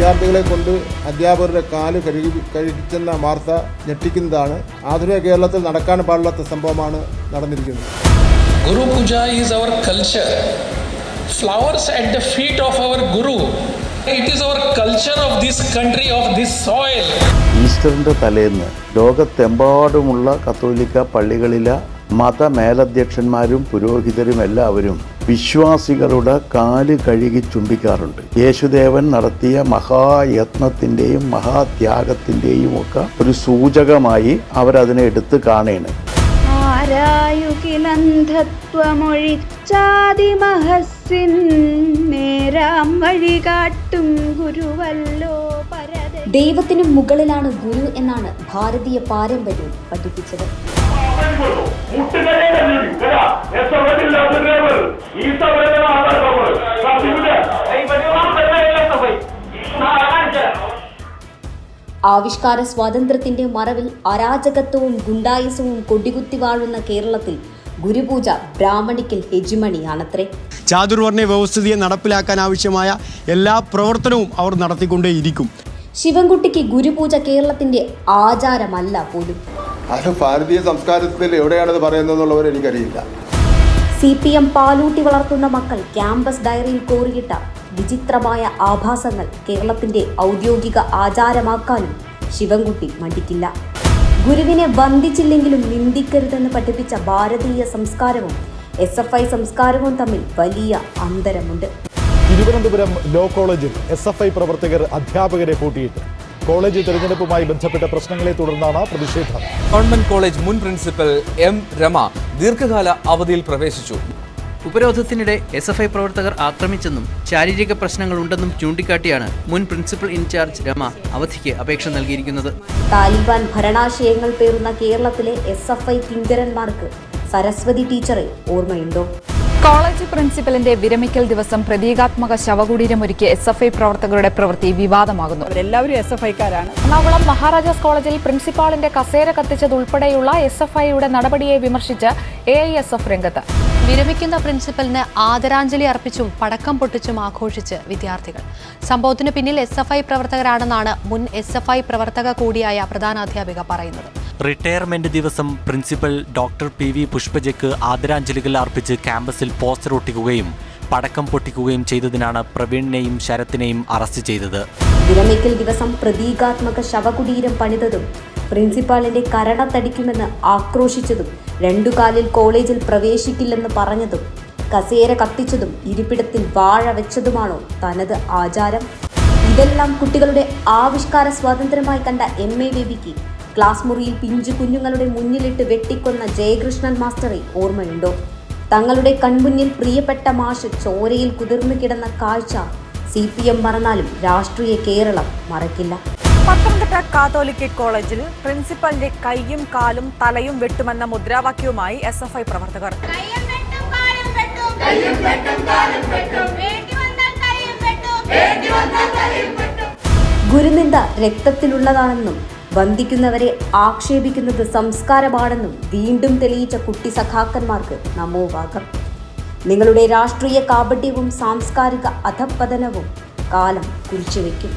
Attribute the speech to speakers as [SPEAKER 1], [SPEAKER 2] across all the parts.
[SPEAKER 1] വിദ്യാർത്ഥികളെ കൊണ്ട് അധ്യാപകരുടെ കാൽ കഴുകി കഴിച്ചെന്ന വാർത്ത ഞെട്ടിക്കുന്നതാണ്. ആധുനിക കേരളത്തിൽ നടക്കാൻ പാടില്ലാത്ത സംഭവമാണ് നടന്നിരിക്കുന്നത്.
[SPEAKER 2] Guru puja is our culture flowers at the feet of our guru it is our culture of this country of this soil
[SPEAKER 3] ഈസ്റ്ററിന്റെ തലേന്ന് ലോകത്തെമ്പാടുമുള്ള കത്തോലിക്ക പള്ളികളിലെ മത മേലധ്യക്ഷന്മാരും പുരോഹിതരും എല്ലാവരും വിശ്വാസികളുടെ കാൽ കഴുകി ചുംബിക്കാറുണ്ട്. യേശുദേവൻ നടത്തിയ മഹായത്നത്തിന്റെയും മഹാത്യാഗത്തിന്റെയും ഒക്കെ ഒരു സൂചകമായി അവരതിനെ എടുത്ത് കാണേണ്.
[SPEAKER 4] ആരായുകിലന്ധത്വമൊഴിച്ചാതിമഹസ്സിൻ നേരാം വഴി കാട്ടും ഗുരുവല്ലോ.
[SPEAKER 5] ദൈവത്തിനും മുകളിലാണ് ഗുരു എന്നാണ് ഭാരതീയ പാരമ്പര്യം പഠിപ്പിച്ചത്. ആവിഷ്കാര സ്വാതന്ത്ര്യത്തിന്റെ മറവിൽ അരാജകത്വവും ഗുണ്ടായുസവും കൊടികുത്തി വാഴുന്ന കേരളത്തിൽ ഗുരുപൂജ ബ്രാഹ്മണിക്കൽ ഹെജിമണിയാണത്രേ.
[SPEAKER 6] ചാതുർവർണ വ്യവസ്ഥിതിയെ നടപ്പിലാക്കാൻ ആവശ്യമായ എല്ലാ പ്രവർത്തനവും അവർ നടത്തിക്കൊണ്ടേയിരിക്കും.
[SPEAKER 5] ശിവൻകുട്ടിക്ക് ഗുരുപൂജ കേരളത്തിന്റെ ആചാരമല്ല പോലും.
[SPEAKER 1] അത് ഭാരതീയ സംസ്കാരത്തിൽ എവിടെയാണത് പറയുന്നതെന്നുള്ളവർ എനിക്കറിയില്ല.
[SPEAKER 5] സി പി എം പാലൂട്ടി വളർത്തുന്ന മക്കൾ ക്യാമ്പസ് ഡയറിയിൽ കോറിയിട്ട വിചിത്രമായ ആഭാസങ്ങൾ കേരളത്തിന്റെ ഔദ്യോഗിക ആചാരമാക്കാനും ശിവൻകുട്ടി മടിക്കില്ല. ഗുരുവിനെ വന്ദിച്ചില്ലെങ്കിലും നിന്ദിക്കരുതെന്ന് പഠിപ്പിച്ച ഭാരതീയ സംസ്കാരവും എസ് എഫ് ഐ സംസ്കാരവും തമ്മിൽ വലിയ അന്തരമുണ്ട്.
[SPEAKER 7] തിരുവനന്തപുരം ലോ കോളേജിൽ എസ് എഫ് ഐ പ്രവർത്തകർ അധ്യാപകരെ പൂട്ടിയിട്ട് കോളേജ് തെരഞ്ഞെടുപ്പുമായി ബന്ധപ്പെട്ട പ്രശ്നങ്ങളെ തുടർന്നാണ് പ്രതിഷേധം.
[SPEAKER 8] ഗവൺമെന്റ് കോളേജ് മുൻ പ്രിൻസിപ്പൽ എം രമ ദീർഘകാല അവധിയിൽ പ്രവേശിച്ചു.
[SPEAKER 9] ഉപരോധത്തിനിടെ എസ് എഫ് ഐ പ്രവർത്തകർ ആക്രമിച്ചെന്നും ശാരീരിക പ്രശ്നങ്ങളുണ്ടെന്നും ചൂണ്ടിക്കാട്ടിയാണ് മുൻ പ്രിൻസിപ്പൽ ഇൻചാർജ് രമ അവധിക്ക് അപേക്ഷ നൽകിയിരിക്കുന്നത്.
[SPEAKER 5] താലിബാൻ ഭരണാശയങ്ങൾ പേറുന്ന കേരളത്തിലെ എസ് എഫ് ഐ കിങ്കരന്മാർക്ക് സരസ്വതി ടീച്ചറെ ഓർമ്മയുണ്ടോ?
[SPEAKER 10] കോളേജ് പ്രിൻസിപ്പലിന്റെ വിരമിക്കൽ ദിവസം പ്രതീകാത്മക ശവകുടീരമൊരുക്കിയ എസ് എഫ് ഐ പ്രവർത്തകരുടെ പ്രവൃത്തി വിവാദമാകുന്നു.
[SPEAKER 4] എല്ലാവരും എസ് എഫ് ഐക്കാരാണ്.
[SPEAKER 10] എറണാകുളം മഹാരാജാസ് കോളേജിൽ പ്രിൻസിപ്പാളിന്റെ കസേര കത്തിച്ചതുൾപ്പെടെയുള്ള എസ് എഫ് ഐയുടെ നടപടിയെ വിമർശിച്ച് എ ഐ എസ് എഫ് രംഗത്ത്.
[SPEAKER 11] വിരമിക്കുന്ന പ്രിൻസിപ്പലിന് ആദരാഞ്ജലി അർപ്പിച്ചും പടക്കം പൊട്ടിച്ചും ആഘോഷിച്ച് വിദ്യാർത്ഥികൾ. സംഭവത്തിന് പിന്നിൽ എസ് എഫ് ഐ പ്രവർത്തകരാണെന്നാണ് മുൻ എസ് എഫ് ഐ പ്രവർത്തക കൂടിയായ പ്രധാനാധ്യാപിക പറയുന്നത്.
[SPEAKER 12] റിട്ടയർമെന്റ് ദിവസം പ്രിൻസിപ്പൽ ഡോക്ടർ പി വി പുഷ്പജയ്ക്ക് ആദരാഞ്ജലികൾ അർപ്പിച്ച് ക്യാമ്പസിൽ പോസ്റ്റർ ഒട്ടിക്കുകയും പടക്കം പൊട്ടിക്കുകയും ചെയ്തതിനാണ് പ്രവീണിനെയും ശരത്തിനെയും അറസ്റ്റ് ചെയ്തത്.
[SPEAKER 5] വിരമിക്കൽ ദിവസം പ്രതീകാത്മക ശവകുടീരം പണിതതും പ്രിൻസിപ്പാളിന്റെ കരണത്തടിക്കുമെന്ന് ആക്രോശിച്ചതും രണ്ടു കാലിൽ കോളേജിൽ പ്രവേശിക്കില്ലെന്ന് പറഞ്ഞതും കസേര കത്തിച്ചതും ഇരിപ്പിടത്തിൽ വാഴ വെച്ചതുമാണോ തനത് ആചാരം? ഇതെല്ലാം കുട്ടികളുടെ ആവിഷ്കാര സ്വാതന്ത്ര്യമായി കണ്ട എം എ ബേബിക്ക് ക്ലാസ് മുറിയിൽ പിഞ്ചു കുഞ്ഞുങ്ങളുടെ മുന്നിലിട്ട് വെട്ടിക്കൊന്ന ജയകൃഷ്ണൻ മാസ്റ്ററെ ഓർമ്മയുണ്ടോ? തങ്ങളുടെ കൺമുന്നിൽ പ്രിയപ്പെട്ട മാഷ് ചോരയിൽ കുതിർന്നു കിടന്ന കാഴ്ച സി പി എം മറന്നാലും രാഷ്ട്രീയ കേരളം മറക്കില്ല.
[SPEAKER 4] പത്തനംതിട്ട കാത്തോലിക്ക കോളേജിൽ പ്രിൻസിപ്പലിന്റെ കൈയും കാലും തലയും വെട്ടുമെന്ന മുദ്രാവാക്യവുമായി എസ് എഫ് ഐ പ്രവർത്തകർ.
[SPEAKER 5] ഗുരുനിന്ദ രക്തത്തിലുള്ളതാണെന്നും വന്ദിക്കുന്നവരെ ആക്ഷേപിക്കുന്നത് സംസ്കാരമാണെന്നും വീണ്ടും തെളിയിച്ച കുട്ടി സഖാക്കന്മാർക്ക് നമോവാകം നിങ്ങളുടെ രാഷ്ട്രീയ കാപട്യവും സാംസ്കാരിക അധപ്പതനവും കാലം കുറിച്ചുവെക്കും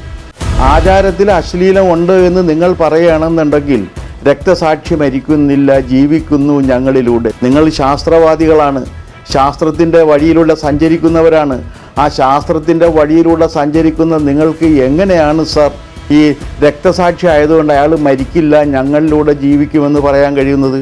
[SPEAKER 3] ആചാരത്തിൽ അശ്ലീലം ഉണ്ട് എന്ന് നിങ്ങൾ പറയുകയാണെന്നുണ്ടെങ്കിൽ രക്തസാക്ഷി മരിക്കുന്നില്ല ജീവിക്കുന്നു ഞങ്ങളിലൂടെ. നിങ്ങൾ ശാസ്ത്രവാദികളാണ്. ശാസ്ത്രത്തിന്റെ വഴിയിലൂടെ സഞ്ചരിക്കുന്നവരാണ്. ആ ശാസ്ത്രത്തിന്റെ വഴിയിലൂടെ സഞ്ചരിക്കുന്ന നിങ്ങൾക്ക് എങ്ങനെയാണ് സർ? ഈ രക്തസാക്ഷി ആയതുകൊണ്ട് അയാൾ മരിക്കില്ല ഞങ്ങളിലൂടെ ജീവിക്കുമെന്ന് പറയാൻ കഴിയുന്നത്?